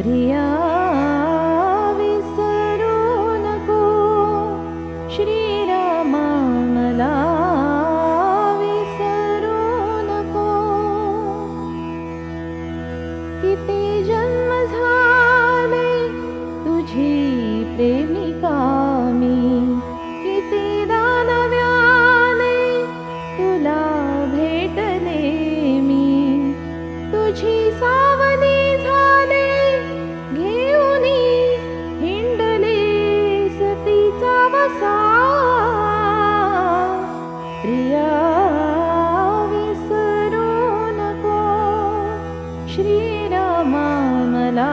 प्रिया विसरको श्रीराम मला विसर कि जन्म तु प्रेमका। श्रीरामा मला